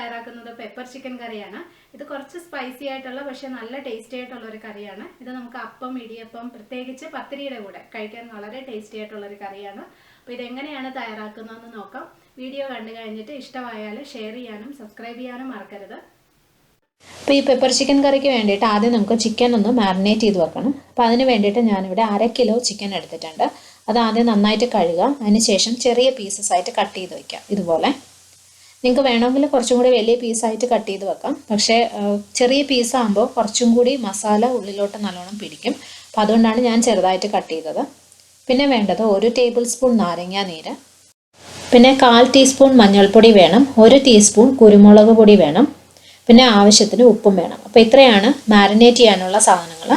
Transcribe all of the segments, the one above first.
തയ്യാറാക്കുന്നത് pepper chicken കറിയാണ്. ഇത് കുറച്ച് സ്പൈസി ആയിട്ടുള്ള പക്ഷെ നല്ല ടേസ്റ്റി ആയിട്ടുള്ള ഒരു കറിയാണ്. ഇത് നമുക്ക് അപ്പം ഇടിയപ്പം പ്രത്യേകിച്ച് പത്തിരിയുടെ കൂടെ കഴിക്കാൻ വളരെ ടേസ്റ്റി ആയിട്ടുള്ള ഒരു കറിയാണ്. അപ്പോൾ ഇതെങ്ങനെയാണ് തയ്യാറാക്കുന്നതെന്ന് നോക്കാം. വീഡിയോ കണ്ടു കഴിഞ്ഞിട്ട് ഇഷ്ടമായാൽ ഷെയർ ചെയ്യാനും സബ്സ്ക്രൈബ് ചെയ്യാനും മറക്കരുത്. അപ്പോൾ ഈ പെപ്പർ ചിക്കൻ കറിക്ക് വേണ്ടിയിട്ട് ആദ്യം നമുക്ക് ചിക്കൻ ഒന്ന് മാറിനേറ്റ് ചെയ്ത് വെക്കണം. അപ്പോൾ അതിന് വേണ്ടിയിട്ട് ഞാനിവിടെ അര കിലോ ചിക്കൻ എടുത്തിട്ടുണ്ട്. അത് ആദ്യം നന്നായിട്ട് കഴുകുക അതിനുശേഷം ചെറിയ പീസസ് ആയിട്ട് കട്ട് ചെയ്ത് വെക്കാം. ഇതുപോലെ. നിങ്ങൾക്ക് വേണമെങ്കിൽ കുറച്ചും കൂടി വലിയ പീസായിട്ട് കട്ട് ചെയ്ത് വെക്കാം. പക്ഷേ ചെറിയ പീസാകുമ്പോൾ കുറച്ചും കൂടി മസാല ഉള്ളിലോട്ട് നല്ലോണം പിടിക്കും. അപ്പോൾ അതുകൊണ്ടാണ് ഞാൻ ചെറുതായിട്ട് കട്ട് ചെയ്തത്. പിന്നെ വേണ്ടത് ഒരു ടേബിൾ സ്പൂൺ നാരങ്ങ നീര്. പിന്നെ കാൽ ടീസ്പൂൺ മഞ്ഞൾപ്പൊടി വേണം. ഒരു ടീസ്പൂൺ കുരുമുളക് പൊടി വേണം. പിന്നെ ആവശ്യത്തിന് ഉപ്പും വേണം. അപ്പോൾ ഇത്രയാണ് മാരിനേറ്റ് ചെയ്യാനുള്ള സാധനങ്ങൾ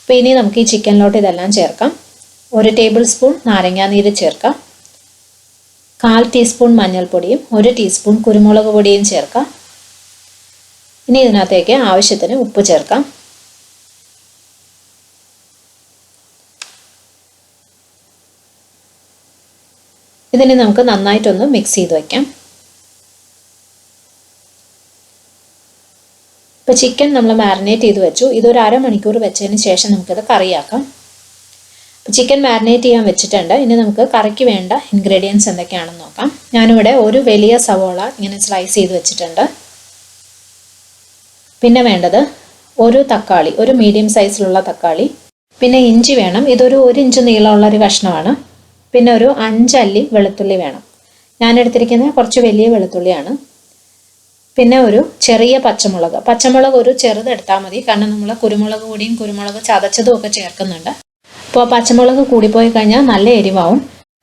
അപ്പോൾ ഇനി നമുക്ക് ഈ ചിക്കനിലോട്ട് ഇതെല്ലാം ചേർക്കാം. ഒരു ടേബിൾ സ്പൂൺ നാരങ്ങാനീര് ചേർക്കാം. കാൽ ടീസ്പൂൺ മഞ്ഞൾപ്പൊടിയും ഒരു ടീസ്പൂൺ കുരുമുളക് പൊടിയും ചേർക്കാം. ഇനി ഇതിനകത്തേക്ക് ആവശ്യത്തിന് ഉപ്പ് ചേർക്കാം. ഇതിനെ നമുക്ക് നന്നായിട്ടൊന്ന് മിക്സ് ചെയ്ത് വയ്ക്കാം ഇപ്പോൾ ചിക്കൻ നമ്മൾ മാരിനേറ്റ് ചെയ്ത് വെച്ചു. ഇതൊരു അരമണിക്കൂർ വെച്ചതിന് ശേഷം നമുക്കിത് കറിയാക്കാം. ചിക്കൻ മാരിനേറ്റ് ചെയ്യാൻ വെച്ചിട്ടുണ്ട്. ഇനി നമുക്ക് കറിക്ക് വേണ്ട ഇൻഗ്രീഡിയൻസ് എന്തൊക്കെയാണെന്ന് നോക്കാം. ഞാനിവിടെ ഒരു വലിയ സവോള ഇങ്ങനെ സ്ലൈസ് ചെയ്ത് വെച്ചിട്ടുണ്ട്. പിന്നെ വേണ്ടത് ഒരു തക്കാളി ഒരു മീഡിയം സൈസിലുള്ള തക്കാളി. പിന്നെ ഇഞ്ചി വേണം. ഇതൊരു ഒരു ഇഞ്ച് നീളമുള്ള ഒരു കഷ്ണമാണ്. പിന്നെ ഒരു അഞ്ചല്ലി വെളുത്തുള്ളി വേണം. ഞാൻ എടുത്തിരിക്കുന്നത് കുറച്ച് വലിയ വെളുത്തുള്ളിയാണ്. പിന്നെ ഒരു ചെറിയ പച്ചമുളക്. പച്ചമുളക് ഒരു ചെറുത് എടുത്താൽ മതി. കാരണം നമ്മൾ കുരുമുളക് കൂടിയും കുരുമുളക് ചതച്ചതും ഒക്കെ ചേർക്കുന്നുണ്ട്. അപ്പോൾ പച്ചമുളക് കൂടിപ്പോയി കഴിഞ്ഞാൽ നല്ല എരിവാവും.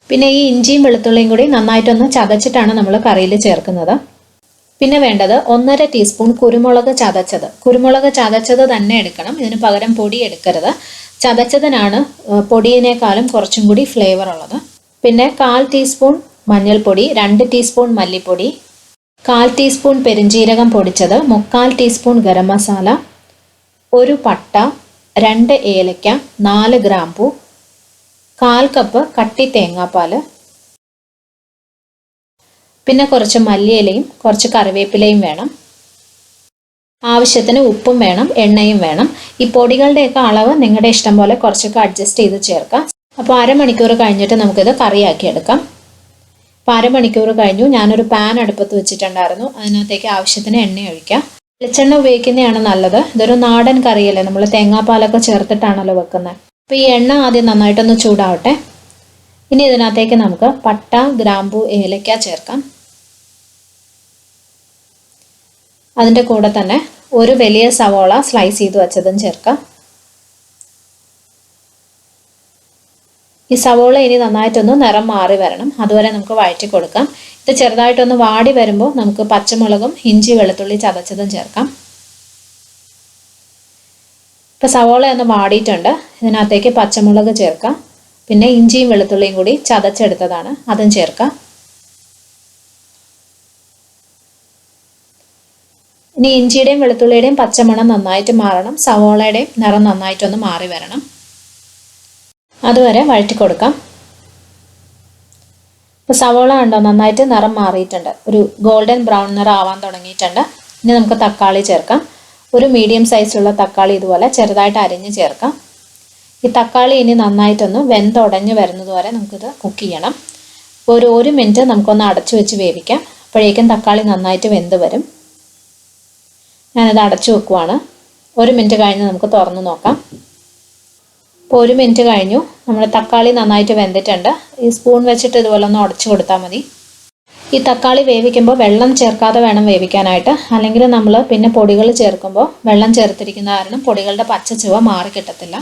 പിന്നെ ഈ ഇഞ്ചിയും വെളുത്തുള്ളിയും കൂടി നന്നായിട്ടൊന്ന് ചതച്ചിട്ടാണ് നമ്മൾ കറിയിൽ ചേർക്കുന്നത്. പിന്നെ വേണ്ടത് ഒന്നര ടീസ്പൂൺ കുരുമുളക് ചതച്ചത്. കുരുമുളക് ചതച്ചത് തന്നെ എടുക്കണം. ഇതിന് പകരം പൊടി എടുക്കരുത്. ചതച്ചതിനാണ് പൊടിയിനേക്കാളും കുറച്ചും കൂടി ഫ്ലേവർ ഉള്ളത്. പിന്നെ കാൽ ടീസ്പൂൺ മഞ്ഞൾപ്പൊടി രണ്ട് ടീസ്പൂൺ മല്ലിപ്പൊടി കാൽ ടീസ്പൂൺ പെരിഞ്ജീരകം പൊടിച്ചത് മുക്കാൽ ടീസ്പൂൺ ഗരം മസാല ഒരു പട്ട രണ്ട് ഏലക്ക നാല് ഗ്രാമ്പു കാൽ കപ്പ് കട്ടി തേങ്ങാപ്പാൽ പിന്നെ കുറച്ച് മല്ലിയിലയും കുറച്ച് കറിവേപ്പിലയും വേണം. ആവശ്യത്തിന് ഉപ്പും വേണം എണ്ണയും വേണം. ഈ പൊടികളുടെയൊക്കെ അളവ് നിങ്ങളുടെ ഇഷ്ടം പോലെ കുറച്ചൊക്കെ അഡ്ജസ്റ്റ് ചെയ്ത് ചേർക്കാം. അപ്പോൾ അരമണിക്കൂർ കഴിഞ്ഞിട്ട് നമുക്കിത് കറിയാക്കി എടുക്കാം. അപ്പോൾ അരമണിക്കൂർ കഴിഞ്ഞു. ഞാനൊരു പാൻ അടുപ്പത്ത് വെച്ചിട്ടുണ്ടായിരുന്നു. അതിനകത്തേക്ക് ആവശ്യത്തിന് എണ്ണ ഒഴിക്കാം. വെളിച്ചെണ്ണ ഉപയോഗിക്കുന്നതാണ് നല്ലത്. ഇതൊരു നാടൻ കറിയല്ലേ. നമ്മൾ തേങ്ങാപ്പാലൊക്കെ ചേർത്തിട്ടാണല്ലോ വെക്കുന്നത് അപ്പോൾ ഈ എണ്ണ ആദ്യം നന്നായിട്ടൊന്ന് ചൂടാവട്ടെ. ഇനി ഇതിനകത്തേക്ക് നമുക്ക് പട്ട ഗ്രാമ്പു ഏലക്ക ചേർക്കാം. അതിന്റെ കൂടെ തന്നെ ഒരു വലിയ സവോള സ്ലൈസ് ചെയ്ത് വെച്ചതും ചേർക്കാം. ഈ സവോള ഇനി നന്നായിട്ടൊന്ന് നിറം മാറി വരണം. അതുവരെ നമുക്ക് വഴറ്റി കൊടുക്കാം. ഇത് ചെറുതായിട്ടൊന്ന് വാടി വരുമ്പോൾ നമുക്ക് പച്ചമുളകും ഇഞ്ചി വെളുത്തുള്ളി ചതച്ചതും ചേർക്കാം. ഇപ്പം സവോള ഒന്ന് വാടിയിട്ടുണ്ട്. ഇതിനകത്തേക്ക് പച്ചമുളക് ചേർക്കാം. പിന്നെ ഇഞ്ചിയും വെളുത്തുള്ളിയും കൂടി ചതച്ചെടുത്തതാണ്. അതും ചേർക്കാം. ഇനി ഇഞ്ചിയുടെയും വെളുത്തുള്ളിയുടെയും പച്ചമണം നന്നായിട്ട് മാറണം. സവോളയുടെയും നിറം നന്നായിട്ടൊന്ന് മാറി വരണം. അതുവരെ വഴറ്റി കൊടുക്കാം. ഇപ്പോൾ സവോള ഉണ്ടോ നന്നായിട്ട് നിറം മാറിയിട്ടുണ്ട്. ഒരു ഗോൾഡൻ ബ്രൗൺ നിറം ആവാൻ തുടങ്ങിയിട്ടുണ്ട്. ഇനി നമുക്ക് തക്കാളി ചേർക്കാം. ഒരു മീഡിയം സൈസിലുള്ള തക്കാളി ഇതുപോലെ ചെറുതായിട്ട് അരിഞ്ഞ് ചേർക്കാം. ഈ തക്കാളി ഇനി നന്നായിട്ടൊന്ന് വെന്തുടഞ്ഞ് വരുന്നത് വരെ നമുക്കിത് കുക്ക് ചെയ്യണം. അപ്പോൾ ഒരു ഒരു മിനിറ്റ് നമുക്കൊന്ന് അടച്ചു വെച്ച് വേവിക്കാം. അപ്പോഴേക്കും തക്കാളി നന്നായിട്ട് വെന്ത് വരും. ഞാനത് അടച്ചു വെക്കുവാണ്. ഒരു മിനിറ്റ് കഴിഞ്ഞ് നമുക്ക് തുറന്ന് നോക്കാം. ഇപ്പോൾ ഒരു മിനിറ്റ് കഴിഞ്ഞു. നമ്മൾ തക്കാളി നന്നായിട്ട് വെന്തിട്ടുണ്ട്. ഈ സ്പൂൺ വെച്ചിട്ട് ഇതുപോലെ ഒന്ന് ഉടച്ചു കൊടുത്താൽ മതി. ഈ തക്കാളി വേവിക്കുമ്പോൾ വെള്ളം ചേർക്കാതെ വേണം വേവിക്കാനായിട്ട്. അല്ലെങ്കിൽ നമ്മൾ പിന്നെ പൊടികൾ ചേർക്കുമ്പോൾ വെള്ളം ചേർത്തിരിക്കുന്ന കാരണം പൊടികളുടെ പച്ച ചുവ മാറി കിട്ടത്തില്ല.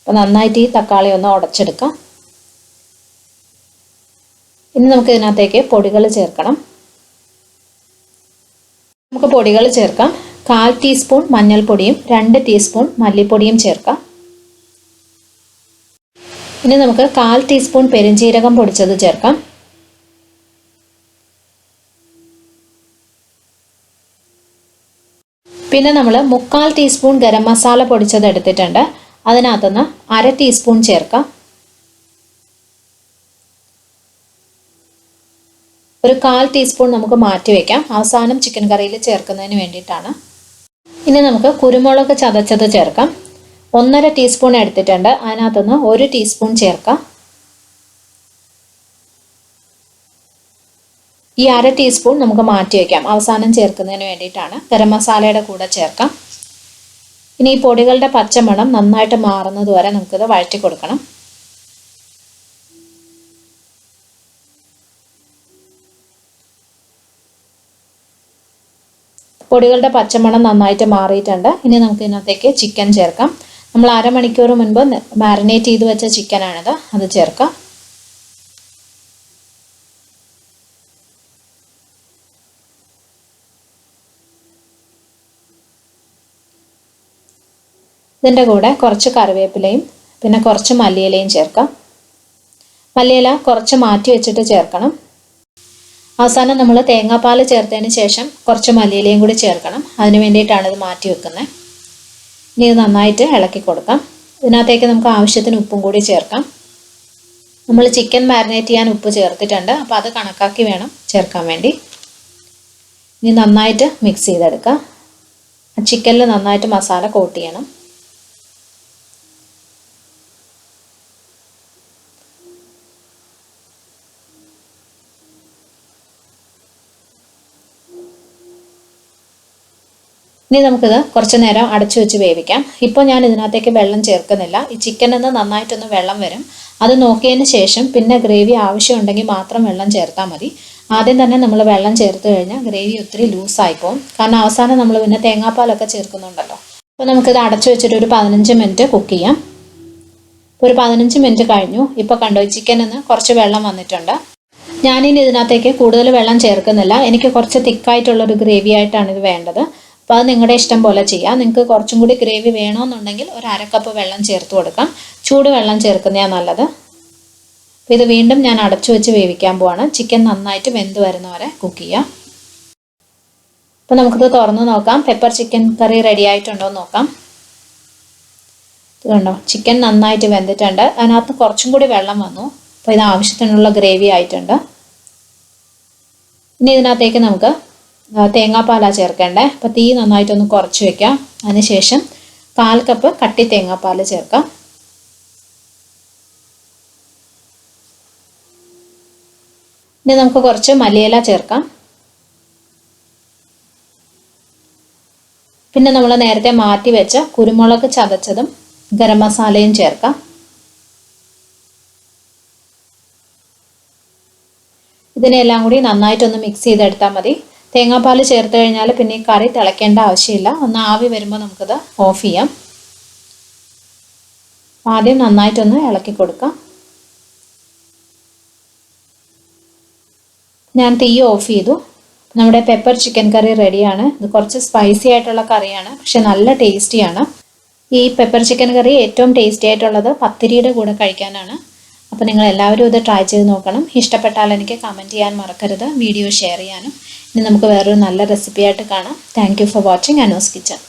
അപ്പോൾ നന്നായിട്ട് ഈ തക്കാളി ഒന്ന് ഉടച്ചെടുക്കാം. ഇനി നമുക്ക് ഇതിനകത്തേക്ക് പൊടികൾ ചേർക്കണം. നമുക്ക് പൊടികൾ ചേർക്കാം. കാൽ ടീസ്പൂൺ മഞ്ഞൾപ്പൊടിയും രണ്ട് ടീസ്പൂൺ മല്ലിപ്പൊടിയും ചേർക്കാം. ഇനി നമുക്ക് കാൽ ടീസ്പൂൺ പെരുംജീരകം പൊടിച്ചത് ചേർക്കാം. പിന്നെ നമ്മൾ മുക്കാൽ ടീസ്പൂൺ ഗരം മസാല പൊടിച്ചത് എടുത്തിട്ടുണ്ട്. അതിനകത്തുനിന്ന് അര ടീസ്പൂൺ ചേർക്കാം. ഒരു കാൽ ടീസ്പൂൺ നമുക്ക് മാറ്റി വയ്ക്കാം അവസാനം ചിക്കൻ കറിയിൽ ചേർക്കുന്നതിന് വേണ്ടിയിട്ടാണ്. ഇനി നമുക്ക് കുരുമുളക് ചതച്ചത് ചേർക്കാം. ഒന്നര ടീസ്പൂൺ എടുത്തിട്ടുണ്ട്. അതിനകത്തുനിന്ന് ഒരു ടീസ്പൂൺ ചേർക്കാം. ഈ അര ടീസ്പൂൺ നമുക്ക് മാറ്റി വയ്ക്കാം അവസാനം ചേർക്കുന്നതിന് വേണ്ടിയിട്ടാണ്. ഗരം മസാലയുടെ കൂടെ ചേർക്കാം. ഇനി ഈ പൊടികളുടെ പച്ചമണം നന്നായിട്ട് മാറുന്നത് വരെ നമുക്കിത് വഴറ്റി കൊടുക്കണം. പൊടികളുടെ പച്ചമണം നന്നായിട്ട് മാറിയിട്ടുണ്ട്. ഇനി നമുക്ക് ഇതിനകത്തേക്ക് ചിക്കൻ ചേർക്കാം. നമ്മൾ അരമണിക്കൂർ മുൻപ് മാരിനേറ്റ് ചെയ്ത് വെച്ച ചിക്കനാണിത് അത് ചേർക്കാം. ഇതിന്റെ കൂടെ കുറച്ച് കറിവേപ്പിലയും പിന്നെ കുറച്ച് മല്ലിയിലയും ചേർക്കാം. മല്ലിയില കുറച്ച് മാറ്റി വെച്ചിട്ട് ചേർക്കണം. അവസാനം നമ്മൾ തേങ്ങാപ്പാൽ ചേർത്തതിന് ശേഷം കുറച്ച് മല്ലിയിലയും കൂടി ചേർക്കണം. അതിന് വേണ്ടിയിട്ടാണ് ഇത് മാറ്റി വെക്കുന്നത്. ഇനി ഇത് നന്നായിട്ട് ഇളക്കി കൊടുക്കാം. ഇതിനകത്തേക്ക് നമുക്ക് ആവശ്യത്തിന് ഉപ്പും കൂടി ചേർക്കാം. നമ്മൾ ചിക്കൻ മാരിനേറ്റ് ചെയ്യാൻ ഉപ്പ് ചേർത്തിട്ടുണ്ട്. അപ്പോൾ അത് കണക്കാക്കി വേണം ചേർക്കാൻ വേണ്ടി. ഇനി നന്നായിട്ട് മിക്സ് ചെയ്തെടുക്കാം. ചിക്കനിൽ നന്നായിട്ട് മസാല കോട്ട് ചെയ്യണം. ഇനി നമുക്കിത് കുറച്ച് നേരം അടച്ചു വെച്ച് വേവിക്കാം. ഇപ്പോൾ ഞാൻ ഇതിനകത്തേക്ക് വെള്ളം ചേർക്കുന്നില്ല. ഈ ചിക്കനിൽ നിന്ന് നന്നായിട്ടൊന്ന് വെള്ളം വരും. അത് നോക്കിയതിന് ശേഷം പിന്നെ ഗ്രേവി ആവശ്യമുണ്ടെങ്കിൽ മാത്രം വെള്ളം ചേർത്താൽ മതി. ആദ്യം തന്നെ നമ്മൾ വെള്ളം ചേർത്ത് കഴിഞ്ഞാൽ ഗ്രേവി ഒത്തിരി ലൂസായി പോകും കാരണം അവസാനം നമ്മൾ പിന്നെ തേങ്ങാപ്പാലൊക്കെ ചേർക്കുന്നുണ്ടല്ലോ. അപ്പോൾ നമുക്കിത് അടച്ചു വെച്ചിട്ട് ഒരു പതിനഞ്ച് മിനിറ്റ് കുക്ക് ചെയ്യാം. ഒരു പതിനഞ്ച് മിനിറ്റ് കഴിഞ്ഞു. ഇപ്പോൾ കണ്ടോ ചിക്കനിൽ നിന്ന് കുറച്ച് വെള്ളം വന്നിട്ടുണ്ട്. ഞാനിനി ഇതിനകത്തേക്ക് കൂടുതൽ വെള്ളം ചേർക്കുന്നില്ല. എനിക്ക് കുറച്ച് തിക്കായിട്ടുള്ളൊരു ഗ്രേവി ആയിട്ടാണ് ഇത് വേണ്ടത്. അപ്പോൾ അത് നിങ്ങളുടെ ഇഷ്ടം പോലെ ചെയ്യാം. നിങ്ങൾക്ക് കുറച്ചും കൂടി ഗ്രേവി വേണമെന്നുണ്ടെങ്കിൽ ഒരു അരക്കപ്പ് വെള്ളം ചേർത്ത് കൊടുക്കാം. ചൂട് വെള്ളം ചേർക്കുന്നതാണ് നല്ലത്. അപ്പോൾ ഇത് വീണ്ടും ഞാൻ അടച്ചു വെച്ച് വേവിക്കാൻ പോവാണ്. ചിക്കൻ നന്നായിട്ട് വെന്ത് വരുന്നവരെ കുക്ക് ചെയ്യാം. അപ്പോൾ നമുക്കിത് തുറന്ന് നോക്കാം. പെപ്പർ ചിക്കൻ കറി റെഡി ആയിട്ടുണ്ടോ എന്ന് നോക്കാം. ഇത് കണ്ടോ? ചിക്കൻ നന്നായിട്ട് വെന്തിട്ടുണ്ട്. അതിനകത്ത് കുറച്ചും കൂടി വെള്ളം വന്നു. അപ്പോൾ ഇത് ആവശ്യത്തിനുള്ള ഗ്രേവി ആയിട്ടുണ്ട്. ഇനി ഇതിനകത്തേക്ക് നമുക്ക് തേങ്ങാപ്പാലാണ് ചേർക്കേണ്ടത് അപ്പോൾ തീ നന്നായിട്ടൊന്ന് കുറച്ച് വയ്ക്കാം അതിനുശേഷം കാൽ കപ്പ് കട്ടി തേങ്ങാപ്പാൽ ചേർക്കാം. ഇനി നമുക്ക് കുറച്ച് മല്ലിയില ചേർക്കാം. പിന്നെ നമ്മൾ നേരത്തെ മാറ്റി വെച്ച കുരുമുളക് ചതച്ചതും ഗരം മസാലയും ചേർക്കാം. ഇതിനെല്ലാം കൂടി നന്നായിട്ടൊന്ന് മിക്സ് ചെയ്തെടുത്താൽ മതി. തേങ്ങാപ്പാൽ ചേർത്ത് കഴിഞ്ഞാൽ പിന്നെ ഈ കറി തിളയ്ക്കേണ്ട ആവശ്യമില്ല. ഒന്ന് ആവി വരുമ്പോൾ നമുക്കത് ഓഫ് ചെയ്യാം. ആദ്യം നന്നായിട്ടൊന്ന് ഇളക്കി കൊടുക്കാം. ഞാൻ തീ ഓഫ് ചെയ്തു. നമ്മുടെ പെപ്പർ ചിക്കൻ കറി റെഡിയാണ് ഇത് കുറച്ച് സ്പൈസി ആയിട്ടുള്ള കറിയാണ് പക്ഷെ നല്ല ടേസ്റ്റിയാണ് ഈ പെപ്പർ ചിക്കൻ കറി ഏറ്റവും ടേസ്റ്റി ആയിട്ടുള്ളത് പത്തിരിയുടെ കൂടെ കഴിക്കാനാണ്. അപ്പോൾ നിങ്ങൾ എല്ലാവരും ഇത് ട്രൈ ചെയ്ത് നോക്കണം. ഇഷ്ടപ്പെട്ടാൽ എനിക്ക് കമന്റ് ചെയ്യാൻ മറക്കരുത് വീഡിയോ ഷെയർ ചെയ്യാനും. ഇനി നമുക്ക് വേറൊരു നല്ല റെസിപ്പി ആയിട്ട് കാണാം. Thank for watching Ano's kitchen